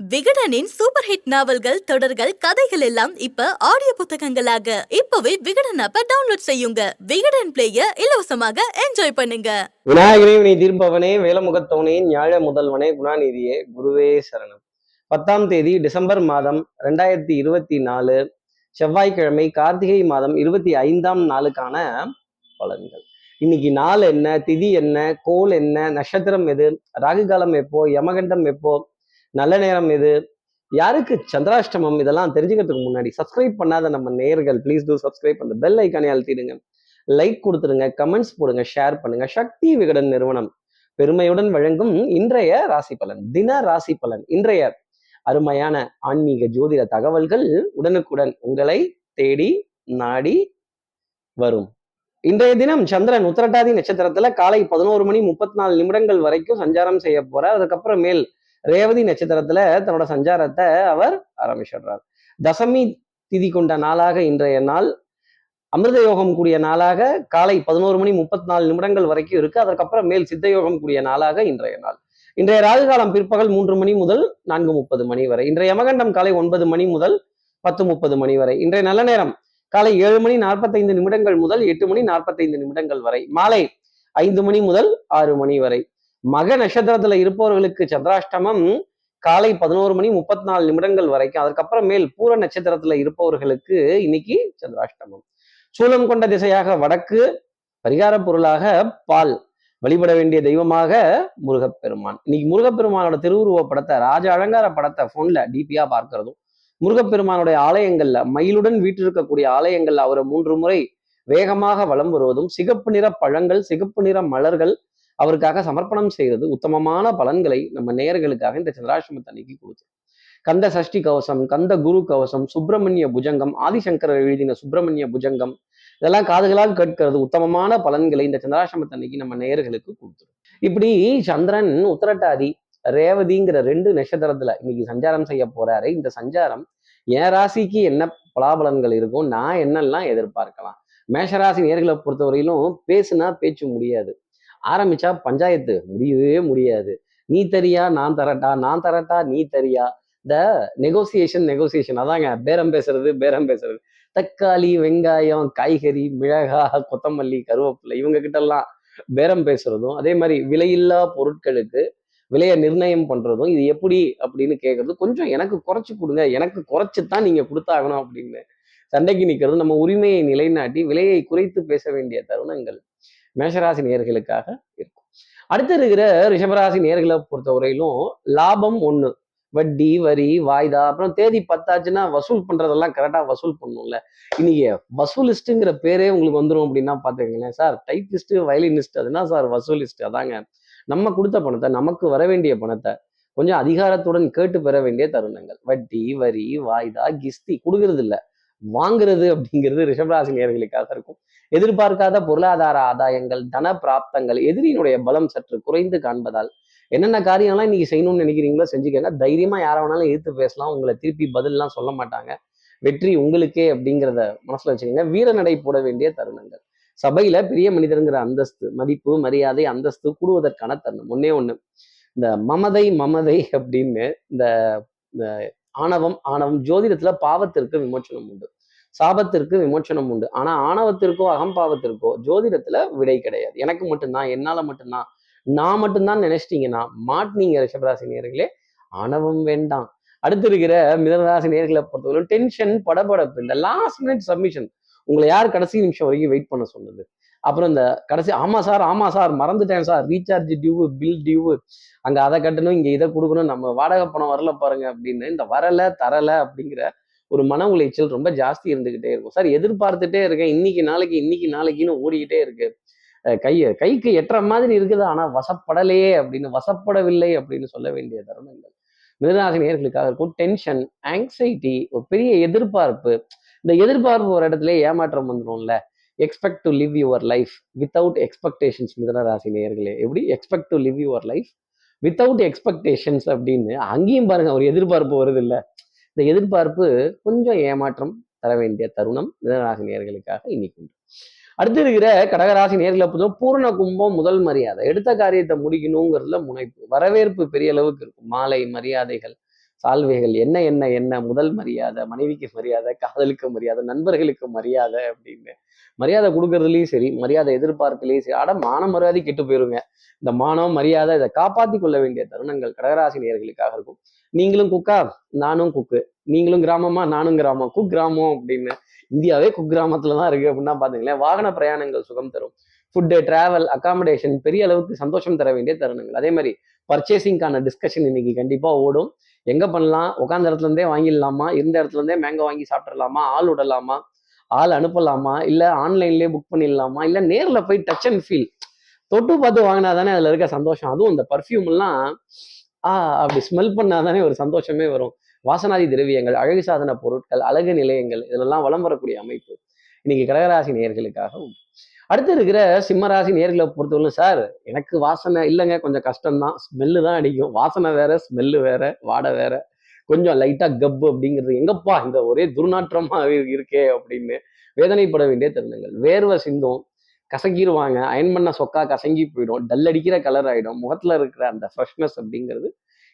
விகடனின் super hit நாவல்கள் தொடர்கள் கதைகள் எல்லாம் இப்ப ஆடியோ புத்தகங்களாக. இப்பவே விகடன் ஆப்ப டவுன்லோட் செய்யுங்க. விகடன் பிளேய இலவசமாக என்ஜாய் பண்ணுங்க. விநாயகனே வினை தீர்ப்பவனே வேலமுகத்தவனே ஞாழ முதல்வனே குணாநிதியே குருவே சரணம். பத்தாம் தேதி டிசம்பர் மாதம் ரெண்டாயிரத்தி இருபத்தி நாலு செவ்வாய்க்கிழமை கார்த்திகை மாதம் இருபத்தி ஐந்தாம் நாளுக்கான பலன்கள். இன்னைக்கு நாள் என்ன திதி என்ன கோல் என்ன நட்சத்திரம் எது ராகு காலம் எப்போ யமகண்டம் எப்போ நல்ல நேரம் இது. யாருக்கு சந்திராஷ்டமம் இதெல்லாம் தெரிஞ்சுக்கிறதுக்கு முன்னாடி சப்ஸ்கிரைப் பண்ணாத நம்ம நேர்கள் ப்ளீஸ் டூ சப்ஸ்கிரைப் அந்த பெல் ஐக்கானே அழுத்திடுங்க. லைக் கொடுத்துருங்க கமெண்ட்ஸ் போடுங்க ஷேர் பண்ணுங்க. சக்தி விகடன் நிறுவனம் பெருமையுடன் வழங்கும் இன்றைய ராசி பலன் தின ராசி பலன். இன்றைய அருமையான ஆன்மீக ஜோதிட தகவல்கள் உடனுக்குடன் உங்களை தேடி நாடி வரும். இன்றைய தினம் சந்திரன் உத்திரட்டாதி நட்சத்திரத்துல காலை பதினோரு மணி முப்பத்தி நாலு நிமிடங்கள் வரைக்கும் சஞ்சாரம் செய்ய போறார். அதுக்கப்புறம் மேல் ரேவதி நட்சத்திரத்துல தன்னோட சஞ்சாரத்தை அவர் ஆரம்பிச்சிடுறார். தசமி திதி கொண்ட நாளாக இன்றைய நாள் அமிர்த யோகம் கூடிய நாளாக காலை பதினோரு மணி முப்பத்தி நாலு நிமிடங்கள் வரைக்கும் இருக்கு. அதற்கப்புறம் மேல் சித்த யோகம் கூடிய நாளாக இன்றைய நாள். இன்றைய ராகு காலம் பிற்பகல் மூன்று மணி முதல் நான்கு முப்பது மணி வரை. இன்றைய யமகண்டம் காலை ஒன்பது மணி முதல் பத்து முப்பது மணி வரை. இன்றைய நல்ல நேரம் காலை ஏழு மணி நாற்பத்தைந்து நிமிடங்கள் முதல் எட்டு மணி நாற்பத்தைந்து நிமிடங்கள் வரை. மாலை ஐந்து மணி முதல் ஆறு மணி வரை. மக நட்சத்திரத்துல இருப்பவர்களுக்கு சந்திராஷ்டமம் காலை பதினோரு மணி முப்பத்தி நாலு நிமிடங்கள் வரைக்கும். அதுக்கப்புறம் மேல் பூர நட்சத்திரத்துல இருப்பவர்களுக்கு இன்னைக்கு சந்திராஷ்டமம். சூலம் கொண்ட திசையாக வடக்கு பரிகார பொருளாக பால். வழிபட வேண்டிய தெய்வமாக முருகப்பெருமான். இன்னைக்கு முருகப்பெருமானோட திருவுருவ படத்தை ராஜ அலங்கார படத்தை போன்ல டிபியா பார்க்கிறதும் முருகப்பெருமானுடைய ஆலயங்கள்ல மயிலுடன் வீட்டிருக்கக்கூடிய ஆலயங்கள்ல அவரை மூன்று முறை வேகமாக வலம் வருவதும் சிகப்பு நிற பழங்கள் சிகப்பு நிற மலர்கள் அவருக்காக சமர்ப்பணம் செய்வது உத்தமமான பலன்களை நம்ம நேயர்களுக்காக இந்த சந்திராசிரமத்தை அன்னைக்கு கொடுத்து கந்த சஷ்டி கவசம் கந்த குரு கவசம் சுப்பிரமணிய புஜங்கம் ஆதிசங்கரர் எழுதின சுப்பிரமணிய புஜங்கம் இதெல்லாம் காதுகளால் கேட்கிறது உத்தமமான பலன்களை இந்த சந்திராசிரமத்தை அன்னைக்கு நம்ம நேயர்களுக்கு கொடுத்துரும் இப்படி சந்திரன் உத்தரட்டாதி ரேவதிங்கிற ரெண்டு நட்சத்திரத்துல இன்னைக்கு சஞ்சாரம் செய்ய போறாரு. இந்த சஞ்சாரம் என் ராசிக்கு என்ன பலாபலன்கள் இருக்கும் நான் என்னெல்லாம் எதிர்பார்க்கலாம்? மேஷராசி நேர்களை பொறுத்தவரையிலும் பேசுனா பேச்சு முடியாது. ஆரம்பிச்சா பஞ்சாயத்து? முடியவே முடியாது. நீ தரியா நான் தரட்டா? நான் தரட்டா நீ தரியா? இந்த நெகோசியேஷன் நெகோசியேஷன் அதாங்க பேரம் பேசுறது பேரம் பேசுறது. தக்காளி வெங்காயம் காய்கறி மிளகா கொத்தமல்லி கருவேப்பிலை இவங்க கிட்ட பேரம் பேசுறதும் அதே மாதிரி விலையில்லா பொருட்களுக்கு விலையை நிர்ணயம் பண்றதும் இது எப்படி அப்படின்னு கேட்கறது கொஞ்சம் எனக்கு குறைச்சி கொடுங்க. எனக்கு குறைச்சு தான் நீங்க கொடுத்தாகணும் அப்படின்னு. சண்டைக்கு நிற்கிறது நம்ம உரிமையை நிலைநாட்டி விலையை குறைத்து பேச வேண்டிய தருணங்கள். மேஷராசி நேர்களுக்காக இருக்கும். அடுத்து இருக்கிற ரிஷபராசி நேர்களை பொறுத்தவரையிலும் லாபம் ஒண்ணு. வட்டி வரி வாய்தா அப்புறம் தேதி பத்தாச்சுன்னா வசூல் பண்றதெல்லாம் கரெக்டாக வசூல் பண்ணும்ல இன்னைக்கு வசூலிஸ்ட்டுங்கிற பேரே உங்களுக்கு வந்துடும் அப்படின்னா பார்த்துக்கங்களேன் சார். டைப்பிஸ்ட் வயலினிஸ்ட் அதுனா சார்? வசூலிஸ்ட் அதாங்க. நம்ம கொடுத்த பணத்தை நமக்கு வர வேண்டிய பணத்தை கொஞ்சம் அதிகாரத்துடன் கேட்டு பெற வேண்டிய தருணங்கள். வட்டி வரி வாய்தா கிஸ்தி கொடுக்கறது இல்லை வாங்குறது அப்படிங்கிறது ரிஷபராசி நேர்களுக்காக இருக்கும். எதிர்பார்க்காத பொருளாதார ஆதாயங்கள் தன பிராப்தங்கள் எதிரியினுடைய பலம் சற்று குறைந்து காண்பதால் என்னென்ன காரியம்லாம் இன்னைக்கு செய்யணும்னு நினைக்கிறீங்களோ செஞ்சுக்கோங்க. தைரியமா யாரை வேணாலும் எதிர்த்து பேசலாம். உங்களை திருப்பி பதில்லாம் சொல்ல மாட்டாங்க. வெற்றி உங்களுக்கே அப்படிங்கிறத மனசுல வச்சுக்கோங்க. வீரநடை போட வேண்டிய தருணங்கள். சபையில பெரிய மனிதருங்கிற அந்தஸ்து மதிப்பு மரியாதை அந்தஸ்து கூடுவதற்கான தருணம். ஒன்னே ஒண்ணு. இந்த மமதை மமதை அப்படின்னு இந்த இந்த ஆணவம் ஆணவம். ஜோதிடத்துல பாவத்திற்கு விமோச்சனம் உண்டு. சாபத்திற்கு விமோச்சனம் உண்டு. ஆனா ஆணவத்திற்கோ அகம்பாவத்திற்கோ ஜோதிடத்துல விடை கிடையாது. எனக்கு மட்டும்தான் என்னால மட்டும்தான் நான் மட்டும்தான் நினைச்சிட்டீங்கன்னா மாட்டினீங்க ரிஷபராசி நேர்களே ஆணவம் வேண்டாம். அடுத்து இருக்கிற மிதனராசி நேர்களை பொறுத்தவரை டென்ஷன் படபடப்பு இந்த லாஸ்ட் மினிட் சப்மிஷன் உங்களை யார் கடைசி நிமிஷம் வரைக்கும் வெயிட் பண்ண சொன்னது? அப்புறம் இந்த கடைசி ஆமா சார் ஆமா சார் மறந்துட்டேன் sir. Recharge due bill due அங்க அதை கட்டணும் இங்க இதை கொடுக்கணும் நம்ம வாடகை பணம் வரல பாருங்க அப்படின்னு இந்த வரல தரல அப்படிங்கிற ஒரு மன உளைச்சல் ரொம்ப ஜாஸ்தி இருந்துகிட்டே இருக்கும். சார் எதிர்பார்த்துட்டே இருக்கேன். இன்னைக்கு நாளைக்கு இன்னைக்கு நாளைக்குன்னு ஓடிக்கிட்டே இருக்கு. கையை கைக்கு எட்டுற மாதிரி இருக்குது ஆனா வசப்படலையே அப்படின்னு வசப்படவில்லை அப்படின்னு சொல்ல வேண்டிய தருணங்கள். மிதராசி நேர்களுக்காக இருக்கும். டென்ஷன் ஆங்ஸைட்டி ஒரு பெரிய எதிர்பார்ப்பு. இந்த எதிர்பார்ப்பு ஒரு இடத்துல ஏமாற்றம் வந்துடும்ல. Expect to live your life without expectations மிதனராசி நேர்களே எப்படி? Expect to live your life without expectations அப்படின்னு அங்கேயும் பாருங்க ஒரு எதிர்பார்ப்பு வருது இல்லை இந்த எதிர்பார்ப்பு கொஞ்சம் ஏமாற்றம் தர வேண்டிய தருணம் மிதனராசி நேர்களுக்காக இன்னைக்கு உண்டு. அடுத்து இருக்கிற கடகராசி நேர்களை பொறுத்தவரை பூர்ண கும்பம் முதல் மரியாதை. எடுத்த காரியத்தை முடிக்கணுங்கிறதுல முனைப்பு வரவேற்பு பெரிய அளவுக்கு இருக்கும். மாலை மரியாதைகள் சால்வைகள் என்ன என்ன என்ன முதல் மரியாதை மனைவிக்கு மரியாதை காதலுக்கு மரியாதை நண்பர்களுக்கு மரியாதை அப்படின்னு. மரியாதை கொடுக்கறதுலயும் சரி மரியாதை எதிர்பார்க்கலையும் சரி ஆட மான மரியாதை கெட்டு போயிருங்க. இந்த மானம் மரியாதை இதை காப்பாத்தி கொள்ள வேண்டிய தருணங்கள் கடகராசி நேர்களுக்காக இருக்கும். நீங்களும் குக்கா நானும் குக்கு. நீங்களும் கிராமமா நானும் கிராமம். குக் கிராமம் அப்படின்னு. இந்தியாவே குக் கிராமத்துல தான் இருக்கு அப்படின்னா பாத்தீங்களேன் வாகன பிரயாணங்கள் சுகம் தரும். ஃபுட்டு டிராவல் அகாமடேஷன் பெரிய அளவுக்கு சந்தோஷம் தர வேண்டிய தருணங்கள். அதே மாதிரி பர்ச்சேசிங்கான டிஸ்கஷன் இன்னைக்கு கண்டிப்பா ஓடும். எங்க பண்ணலாம்? உட்காந்த இடத்துல இருந்தே வாங்கிடலாமா? இருந்த இடத்துல இருந்தே மேங்கோ வாங்கி சாப்பிட்றலாமா ஆள் விடலாமா? ஆள் அனுப்பலாமா? இல்லை ஆன்லைன்லயே புக் பண்ணிடலாமா? இல்லை நேரில் போய் டச் அண்ட் ஃபீல் தொட்டு பார்த்து வாங்கினா தானே அதுல இருக்க சந்தோஷம். அதுவும் இந்த பர்ஃப்யூம்லாம் ஆ அப்படி ஸ்மெல் பண்ணாதானே ஒரு சந்தோஷமே வரும். வாசனாதி திரவியங்கள் அழகு சாதன பொருட்கள் அழகு நிலையங்கள் இதெல்லாம் வளம் வரக்கூடிய அமைப்பு. இன்னைக்கு கடகராசி நேயர்களுக்காக உண்டு அடுத்து இருக்கிற சிம்மராசி நேர்களை பொறுத்தவரை சார் எனக்கு வாசனை இல்லைங்க. கொஞ்சம் கஷ்டம்தான். ஸ்மெல்லு தான் அடிக்கும். வாசனை வேற ஸ்மெல்லு வேற வாடை வேற. கொஞ்சம் லைட்டாக கப்பு அப்படிங்கிறது. எங்கப்பா இந்த ஒரே துர்நாற்றமாக இருக்கே அப்படின்னு வேதனைப்பட வேண்டிய தருணங்கள். வேர்வை சிந்தும் கசங்கிடுவாங்க அயன் பண்ண சொக்கா கசங்கி போயிடும். டல் அடிக்கிற கலர் ஆகிடும் முகத்தில் இருக்கிற அந்த ஃப்ரெஷ்னஸ் அப்படிங்கிறது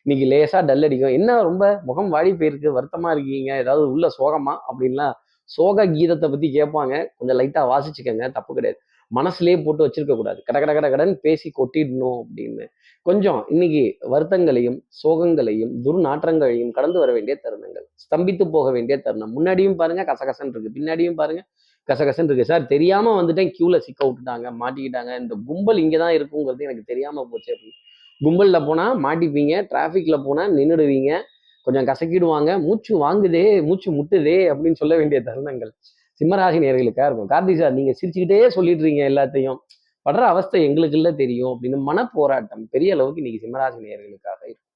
இன்னைக்கு லேசாக டல் அடிக்கும். என்ன ரொம்ப முகம் வாடி போயிருக்கு? வருத்தமாக இருக்கீங்க? ஏதாவது உள்ள சோகமா? அப்படின்லாம் சோக கீதத்தை பத்தி கேட்பாங்க. கொஞ்சம் லைட்டா வாசிச்சுக்கோங்க தப்பு கிடையாது. மனசுலயே போட்டு வச்சிருக்க கூடாது. கட கட கட பேசி கொட்டிடணும் அப்படின்னு. கொஞ்சம் இன்னைக்கு வருத்தங்களையும் சோகங்களையும் துர்நாற்றங்களையும் கடந்து வர வேண்டிய தருணங்கள். ஸ்தம்பித்து போக வேண்டிய தருணம். முன்னாடியும் பாருங்க கசகசன் இருக்கு. பின்னாடியும் பாருங்க கசகசன்னு இருக்கு. சார் தெரியாம வந்துட்டேன் கியூல சிக்க விட்டுட்டாங்க மாட்டிக்கிட்டாங்க. இந்த கும்பல் இங்கதான் இருக்குங்கிறது எனக்கு தெரியாம போச்சு அப்படின்னு. கும்பல்ல போனா மாட்டிப்பீங்க டிராஃபிக்ல போனா நின்றுடுவீங்க கொஞ்சம் கசக்கிடுவாங்க. மூச்சு வாங்குதே மூச்சு முட்டுதே அப்படின்னு சொல்ல வேண்டிய தருணங்கள். சிம்மராசி நேர்களுக்காக இருக்கும். கார்த்தி சார் நீங்க சிரிச்சுக்கிட்டே சொல்லிட்டு இருக்கீங்க எல்லாத்தையும். படுற அவஸ்தை எங்களுக்கு இல்லை தெரியும் அப்படின்னு மன போராட்டம் பெரிய அளவுக்கு இன்னைக்கு சிம்மராசி நேர்களுக்காக இருக்கும்.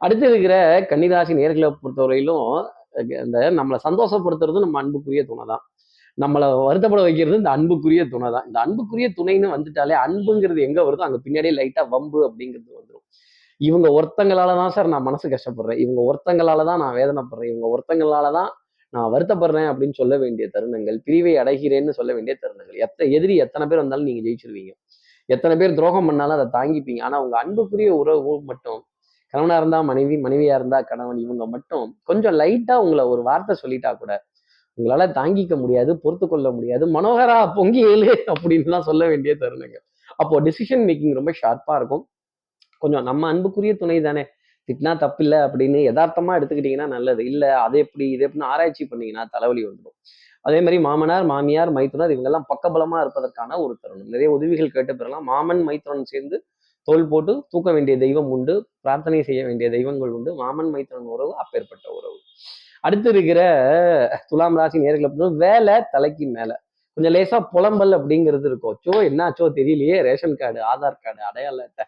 அடுத்து இருக்கிற கன்னிராசி நேர்களை பொறுத்தவரையிலும் அந்த நம்மளை சந்தோஷப்படுத்துறது நம்ம அன்புக்குரிய துணை தான் நம்மளை வருத்தப்பட வைக்கிறது இந்த அன்புக்குரிய துணை தான் இந்த அன்புக்குரிய துணைன்னு வந்துட்டாலே அன்புங்கிறது எங்க வருதோ அங்க பின்னாடியே லைட்டா வம்பு அப்படிங்கிறது வந்து இவங்க ஒருத்தங்களால தான் சார் நான் மனசு கஷ்டப்படுறேன். இவங்க ஒருத்தங்களால தான் நான் வேதனைப்படுறேன். இவங்க ஒருத்தங்களால தான் நான் வருத்தப்படுறேன் அப்படின்னு சொல்ல வேண்டிய தருணங்கள் பிரிவை அடைகிறேன்னு சொல்ல வேண்டிய தருணங்கள். எத்த எதிரி எத்தனை பேர் வந்தாலும் நீங்க ஜெயிச்சிருவீங்க. எத்தனை பேர் துரோகம் பண்ணாலும் அதை தாங்கிப்பீங்க. ஆனா உங்க அன்புக்குரிய உறவு மட்டும் கணவனா இருந்தா மனைவி மனைவியா இருந்தா கணவன் இவங்க மட்டும் கொஞ்சம் லைட்டா உங்களை ஒரு வார்த்தை சொல்லிட்டா கூட உங்களால தாங்கிக்க முடியாது பொறுத்து கொள்ள முடியாது. மனோகரா பொங்கி ஏழு அப்படின்லாம் சொல்ல வேண்டிய தருணங்கள். அப்போ டிசிஷன் மேக்கிங் ரொம்ப ஷார்ப்பா இருக்கும். கொஞ்சம் நம்ம அன்புக்குரிய துணை தானே. திட்டினா தப்பில்லை அப்படின்னு யதார்த்தமா எடுத்துக்கிட்டீங்கன்னா நல்லது. இல்லை அது எப்படி இது எப்படின்னு ஆராய்ச்சி பண்ணீங்கன்னா தலைவலி வந்துடும். அதே மாதிரி மாமனார் மாமியார் மைத்துனர் இவங்கெல்லாம் பக்கபலமா இருப்பதற்கான ஒரு தருணம். நிறைய உதவிகள் கேட்டு பெறலாம். மாமன் மைத்துனன் சேர்ந்து தோல் போட்டு தூக்க வேண்டிய தெய்வம் உண்டு. பிரார்த்தனை செய்ய வேண்டிய தெய்வங்கள் உண்டு. மாமன் மைத்துனன் உறவு அப்பேற்பட்ட உறவு. அடுத்து இருக்கிற துலாம் ராசி நேர்களை வேலை தலைக்கு மேல. கொஞ்சம் லேசா புலம்பல் அப்படிங்கிறது இருக்கும். சோ என்னாச்சோ தெரியலையே ரேஷன் கார்டு ஆதார் கார்டு அடையாள அட்டை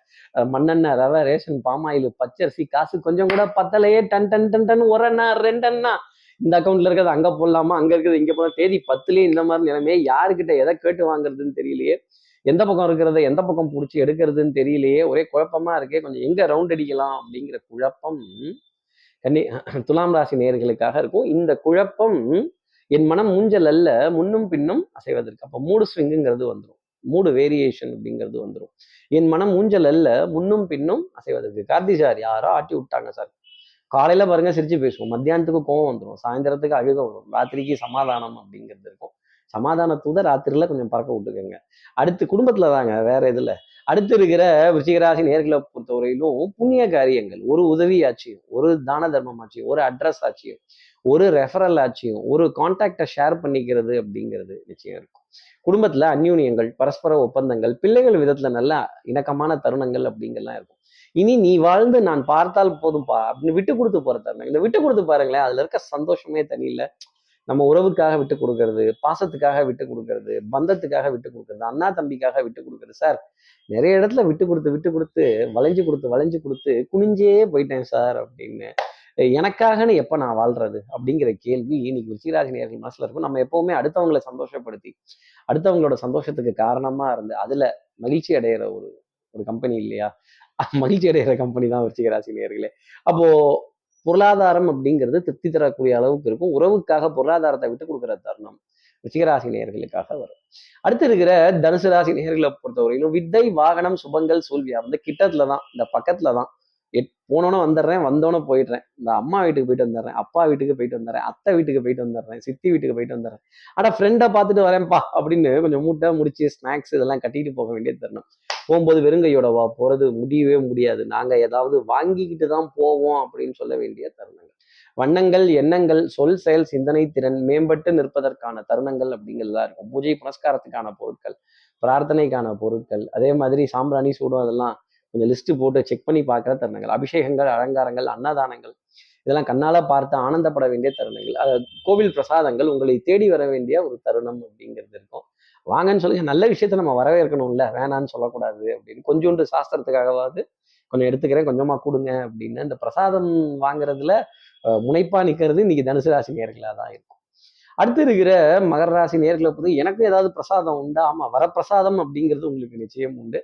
மண்ணெண்ணெய் ரவை ரேஷன் பாமாயில் பச்சரிசி காசு கொஞ்சம் கூட பத்தலையே. டன் டன் டன் டன் ஒரு அண்ணா ரெண்டு அண்ணா இந்த அக்கௌண்ட்ல இருக்கிறது அங்க போடலாமா? அங்க இருக்கிறது இங்க போடலாம். தேதி பத்துலயே இந்த மாதிரி நிலைமையே. யாருக்கிட்ட எதை கேட்டு வாங்குறதுன்னு தெரியலையே. எந்த பக்கம் இருக்கிறத எந்த பக்கம் பிடிச்சி எடுக்கிறதுன்னு தெரியலையே. ஒரே குழப்பமா இருக்கே. கொஞ்சம் எங்க ரவுண்ட் அடிக்கலாம் அப்படிங்கிற குழப்பம் கண்டி துலாம் ராசி நேர்களுக்காக இருக்கும். இந்த குழப்பம் என் மனம் மூஞ்சல் அல்ல முன்னும் பின்னும் அசைவதற்கு. அப்போ மூடு ஸ்விங்குங்கிறது வந்துடும் மூடு வேரியேஷன் அப்படிங்கிறது வந்துடும் என் மனம் ஊஞ்சல் அல்ல முன்னும் பின்னும் அசைவதற்கு. கார்த்தி சார் யாரோ ஆட்டி விட்டாங்க சார். காலையில பாருங்க சிரிச்சு பேசுவோம். மத்தியானத்துக்கு கோவம் வந்துடும் சாயந்தரத்துக்கு அழுக வரும். ராத்திரிக்கு சமாதானம் அப்படிங்கிறது இருக்கும். சமாதானத்தூத ராத்திரில கொஞ்சம் பறக்க விட்டுக்கோங்க. அடுத்து குடும்பத்துல தாங்க வேற இதுல அடுத்து இருக்கிற விருச்சிகராசி நேர்களை பொறுத்தவரையிலும் புண்ணிய காரியங்கள். ஒரு உதவி ஆச்சியும் ஒரு தான தர்மம் ஆச்சியும் ஒரு அட்ரஸ் ஆச்சியும் ஒரு ரெஃபரல் ஆச்சியும் ஒரு கான்டாக்டை ஷேர் பண்ணிக்கிறது அப்படிங்கிறது நிச்சயம் இருக்கும். குடும்பத்துல அந்யூன்யங்கள் பரஸ்பர ஒப்பந்தங்கள் பிள்ளைகள் விதத்துல நல்ல இணக்கமான தருணங்கள் அப்படிங்கெல்லாம் இருக்கும். இனி நீ வாழ்ந்து நான் பார்த்தால் போதும்பா அப்படின்னு விட்டு கொடுத்து போற தருணம் இந்த விட்டு கொடுத்து பாருங்களேன் அதில் இருக்க சந்தோஷமே தனி நம்ம உறவுக்காக விட்டு கொடுக்கறது பாசத்துக்காக விட்டு கொடுக்கறது பந்தத்துக்காக விட்டு கொடுக்கறது அண்ணா தம்பிக்காக விட்டு கொடுக்கறது. சார் நிறைய இடத்துல விட்டு கொடுத்து விட்டு கொடுத்து வளைஞ்சு கொடுத்து வளைஞ்சு கொடுத்து குனிஞ்சே போயிட்டேன் சார் அப்படின்னு எனக்காகன்னு எப்போ நான் வாழ்றது அப்படிங்கிற கேள்வி இன்னைக்கு விருச்சிகராசினியர்கள் மனசில் மனசுல இருக்கும். நம்ம எப்பவுமே அடுத்தவங்களை சந்தோஷப்படுத்தி அடுத்தவங்களோட சந்தோஷத்துக்கு காரணமா இருந்து அதுல மகிழ்ச்சி அடையிற ஒரு ஒரு கம்பெனி இல்லையா? மகிழ்ச்சி அடைகிற கம்பெனி தான் விருச்சிகராசி நேர்களே அப்போ பொருளாதாரம் அப்படிங்கிறது திருப்தி தரக்கூடிய அளவுக்கு இருக்கும். உறவுக்காக பொருளாதாரத்தை விட்டு கொடுக்குற தருணம் ரிச்சிகராசி நேர்களுக்காக வரும். அடுத்து இருக்கிற தனுசு ராசி நேர்களை பொறுத்தவரையிலும் வித்தை வாகனம் சுபங்கள் சூழ்வியா வந்து கிட்டத்துல தான் இந்த பக்கத்துல தான் எட் போனோன்னே வந்துடுறேன் வந்தோன்னே போயிடுறேன். இந்த அம்மா வீட்டுக்கு போயிட்டு வந்துடுறேன் அப்பா வீட்டுக்கு போயிட்டு வந்துடுறேன் அத்தை வீட்டுக்கு போயிட்டு வந்துடுறேன் சித்தி வீட்டுக்கு போயிட்டு வந்துடுறேன். ஆனால் ஃப்ரெண்டை பார்த்துட்டு வரேன்ப்பா அப்படின்னு கொஞ்சம் மூட்டை முடிச்சு ஸ்நாக்ஸ் இதெல்லாம் கட்டிட்டு போக வேண்டிய தருணம். போகும்போது வெறுங்கையோட வா போகிறது முடியவே முடியாது. நாங்கள் ஏதாவது வாங்கிக்கிட்டு தான் போவோம் அப்படின்னு சொல்ல வேண்டிய தருணங்கள். வண்ணங்கள் எண்ணங்கள் சொல் செயல் சிந்தனை திறன் மேம்பட்டு நிற்பதற்கான தருணங்கள் அப்படிங்கிறதுலாம் இருக்கும். பூஜை புனஸ்காரத்துக்கான பொருட்கள் பிரார்த்தனைக்கான பொருட்கள் அதே மாதிரி சாம்பிராணி சூடும் அதெல்லாம் கொஞ்சம் லிஸ்ட்டு போட்டு செக் பண்ணி பார்க்குற தருணங்கள். அபிஷேகங்கள் அலங்காரங்கள் அன்னதானங்கள் இதெல்லாம் கண்ணால் பார்த்து ஆனந்தப்பட வேண்டிய தருணங்கள். அதாவது கோவில் பிரசாதங்கள் உங்களை தேடி வர வேண்டிய ஒரு தருணம் அப்படிங்கிறது இருக்கும். வாங்கன்னு சொல்லி நல்ல விஷயத்த நம்ம வரவேற்கணும்ல. வேணான்னு சொல்லக்கூடாது அப்படின்னு. கொஞ்சோண்டு சாஸ்திரத்துக்காகவாவது கொஞ்சம் எடுத்துக்கிறேன். கொஞ்சமா கொடுங்க அப்படின்னு. இந்த பிரசாதம் வாங்குறதுல முனைப்பாக முனைப்பா இன்னைக்கு தனுசு ராசி நேர்களாக தான் இருக்கும். அடுத்து இருக்கிற மகர ராசி நேர்களை பொறுத்து எனக்கு ஏதாவது பிரசாதம் உண்டா? வர வரப்பிரசாதம் அப்படிங்கிறது உங்களுக்கு நிச்சயம் உண்டு.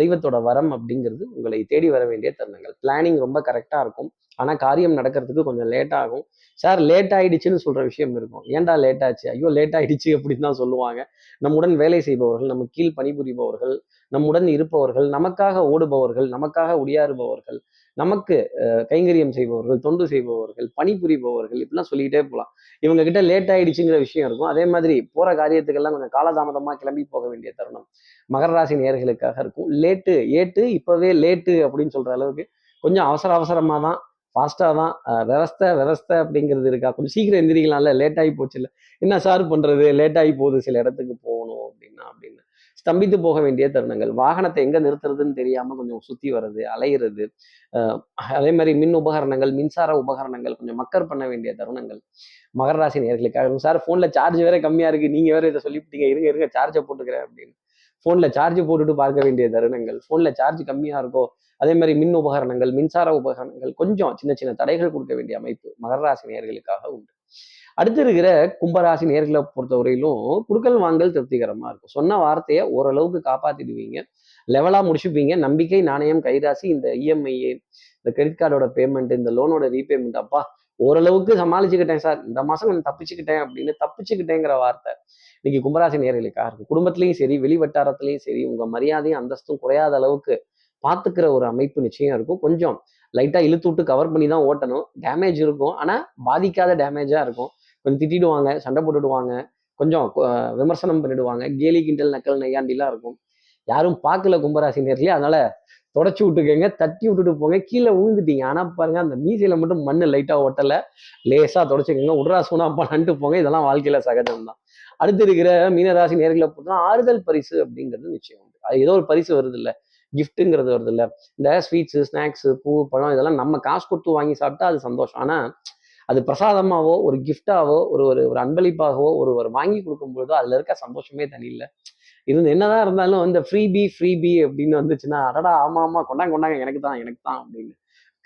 தெய்வத்தோட வரம் அப்படிங்கிறது உங்களை தேடி வர வேண்டிய தருணங்கள். பிளானிங் ரொம்ப கரெக்டாக இருக்கும். ஆனால் காரியம் நடக்கிறதுக்கு கொஞ்சம் லேட் ஆகும். சார் லேட் ஆயிடுச்சுன்னு சொல்ற விஷயம் இருக்கும். ஏன்டா லேட் ஆச்சு? ஐயோ லேட் ஆயிடுச்சு அப்படின்னு தான் சொல்லுவாங்க. நம்முடன் வேலை செய்பவர்கள் நம்ம கீழ் பணிபுரிபவர்கள் நம்முடன் இருப்பவர்கள் நமக்காக ஓடுபவர்கள் நமக்காக உடியாறுபவர்கள் நமக்கு கைங்கரியம் செய்பவர்கள் தொண்டு செய்பவர்கள் பணிபுரிபவர்கள் இப்படிலாம் சொல்லிக்கிட்டே போகலாம் இவங்க கிட்ட லேட் ஆயிடுச்சுங்கிற விஷயம் இருக்கும். அதே மாதிரி போற காரியத்துக்கெல்லாம் கொஞ்சம் காலதாமதமா கிளம்பி போக வேண்டிய தருணம் மகர ராசி நேர்களுக்காக இருக்கும். லேட்டு ஏட்டு இப்பவே லேட்டு அப்படின்னு சொல்ற அளவுக்கு கொஞ்சம் அவசர அவசரமா தான் ஃபாஸ்ட்டாக தான் விவஸ்தை விவஸ்தை அப்படிங்கிறது இருக்கா? கொஞ்சம் சீக்கிரம் எந்திரிக்கலாம்ல லேட் ஆகி போச்சு இல்லை என்ன சார் பண்ணுறது லேட் ஆகி போகுது சில இடத்துக்கு போகணும் அப்படின்னா அப்படின்னு. ஸ்தம்பித்து போக வேண்டிய தருணங்கள். வாகனத்தை எங்க நிறுத்துறதுன்னு தெரியாம கொஞ்சம் சுத்தி வர்றது அலையிறது அதே மாதிரி மின் உபகரணங்கள் மின்சார உபகரணங்கள் கொஞ்சம் மக்கர் பண்ண வேண்டிய தருணங்கள். மகர ராசி நேர்களுக்காக சார் ஃபோனில் சார்ஜ் வேற கம்மியா இருக்கு. நீங்க வேற இதை சொல்லிவிட்டீங்க. இருங்க இருங்க சார்ஜை போட்டுக்கிறேன் அப்படின்னு. ஃபோனில் சார்ஜ் போட்டுட்டு பார்க்க வேண்டிய தருணங்கள். ஃபோனில் சார்ஜ் கம்மியா இருக்கோ அதே மாதிரி மின் உபகரணங்கள் மின்சார உபகரணங்கள் கொஞ்சம் சின்ன சின்ன தடைகள் கொடுக்க வேண்டிய அமைப்பு மகர ராசி நேர்களுக்காக உண்டு. அடுத்து இருக்கிற கும்பராசி நேர்களை பொறுத்தவரையிலும் குடுக்கல் வாங்கல் திருப்திகரமா இருக்கும். சொன்ன வார்த்தையை ஓரளவுக்கு காப்பாத்திடுவீங்க. லெவலாக முடிச்சுப்பீங்க. நம்பிக்கை நாணயம் கைராசி இந்த இஎம்ஐ இந்த கிரெடிட் கார்டோட பேமெண்ட் இந்த லோனோட ரீபேமெண்ட் அப்பா ஓரளவுக்கு சமாளிச்சுக்கிட்டேன் சார். இந்த மாதம் நான் தப்பிச்சுக்கிட்டேன் அப்படின்னு தப்பிச்சுக்கிட்டேங்கிற வார்த்தை இன்னைக்கு கும்பராசி நேர்களுக்காக இருக்கும். குடும்பத்திலையும் சரி வெளி வட்டாரத்திலையும் சரி உங்க மரியாதையும் அந்தஸ்தும் குறையாத அளவுக்கு பார்த்துக்கிற ஒரு அமைப்பு நிச்சயம் இருக்கும். கொஞ்சம் லைட்டாக இழுத்து விட்டு கவர் பண்ணி தான் ஓட்டணும். டேமேஜ் இருக்கும். ஆனால் பாதிக்காத டேமேஜாக இருக்கும். கொஞ்சம் திட்டிடுவாங்க சண்டை போட்டுடுவாங்க கொஞ்சம் விமர்சனம் பண்ணிடுவாங்க. கேலி கிண்டல் நக்கல் நையாண்டிலாம் இருக்கும். யாரும் பார்க்கல கும்பராசி நேர்களே அதனால தொடச்சி விட்டுக்கங்க தட்டி விட்டுட்டு போங்க. கீழே விழுந்துட்டீங்க. ஆனா பாருங்க அந்த மீசையில மட்டும் மண்ணு லைட்டா ஒட்டல. லேசா தொடச்சிக்கோங்க. உட்ரா சூனாப்பா நட்டு போங்க. இதெல்லாம் வாழ்க்கையில சகஜம்தான். அடுத்து இருக்கிற மீனராசி நேர்களை பொறுத்தா ஆறுதல் பரிசு அப்படிங்கிறது நிச்சயம் உண்டு. அது ஏதோ ஒரு பரிசு வருது இல்லை கிஃப்ட்டுங்கிறது வருது இல்லை இந்த ஸ்வீட்ஸு ஸ்நாக்ஸு பூ பழம் இதெல்லாம் நம்ம காசு கொடுத்து வாங்கி சாப்பிட்டா அது சந்தோஷம். ஆனா அது பிரசாதமாவோ ஒரு கிஃப்டாவோ ஒரு ஒரு ஒரு அன்பளிப்பாகவோ ஒரு ஒரு வாங்கி கொடுக்கும் பொழுதோ அதில் இருக்க சந்தோஷமே தனியில்லை. இருந்து என்னதான் இருந்தாலும் இந்த ஃப்ரீ பி ஃப்ரீ பி அப்படின்னு வந்துச்சுன்னா அடடா ஆமா ஆமா கொண்டாங்க கொண்டாங்க எனக்கு தான் எனக்கு தான் அப்படின்னு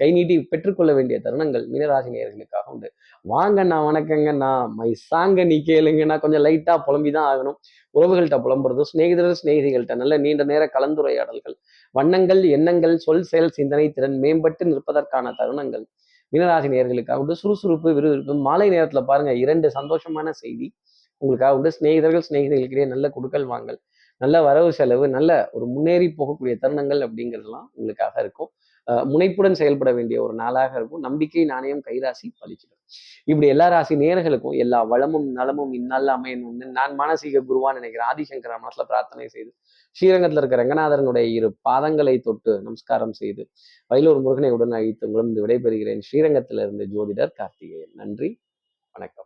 கை நீட்டி பெற்றுக்கொள்ள வேண்டிய தருணங்கள் மீனராசி நேயர்களுக்காக உண்டு. வாங்கண்ணா வணக்கங்கண்ணா மை சாங்க நீ கேளுங்கண்ணா கொஞ்சம் லைட்டாக புலம்பி தான் ஆகணும். உறவுகள்கிட்ட புலம்புறது சிநேகிதர் சிநேகிதிகள்கிட்ட நல்ல நீண்ட நேர கலந்துரையாடல்கள் வண்ணங்கள் எண்ணங்கள் சொல் செயல் சிந்தனை திறன் மேம்பட்டு நிற்பதற்கான தருணங்கள். மீனராசி நேர்களுக்காக உண்டு. சுறுசுறுப்பு விறுவிறுப்பு. மாலை நேரத்துல பாருங்க இரண்டு சந்தோஷமான செய்தி. உங்களுக்காக உண்டு. சிநேகிதர்கள் சிநேகிதர்களுக்கிடையே நல்ல கொடுக்கல் வாங்கல் நல்ல வரவு செலவு நல்ல ஒரு முன்னேறி போகக்கூடிய தருணங்கள் அப்படிங்கிறதுலாம் உங்களுக்காக இருக்கும். முனைப்புடன் செயல்பட வேண்டிய ஒரு நாளாக இருக்கும். நம்பிக்கை நாணயம் கைராசி பழிச்சிடும். இப்படி எல்லா ராசி நேர்களுக்கும் எல்லா வளமும் நலமும் இந்நாளில் அமையணும்னு நான் மானசீக குருவான்னு நினைக்கிறேன் ஆதிசங்கர மனசுல பிரார்த்தனை செய்து ஸ்ரீரங்கத்தில் இருக்க ரங்கநாதரனுடைய இரு பாதங்களை தொட்டு நமஸ்காரம் செய்து வயலூர் முருகனை உடன் அழைத்து உணர்ந்து விடைபெறுகிறேன். ஸ்ரீரங்கத்திலிருந்து ஜோதிடர் கார்த்திகேயன். நன்றி. வணக்கம்.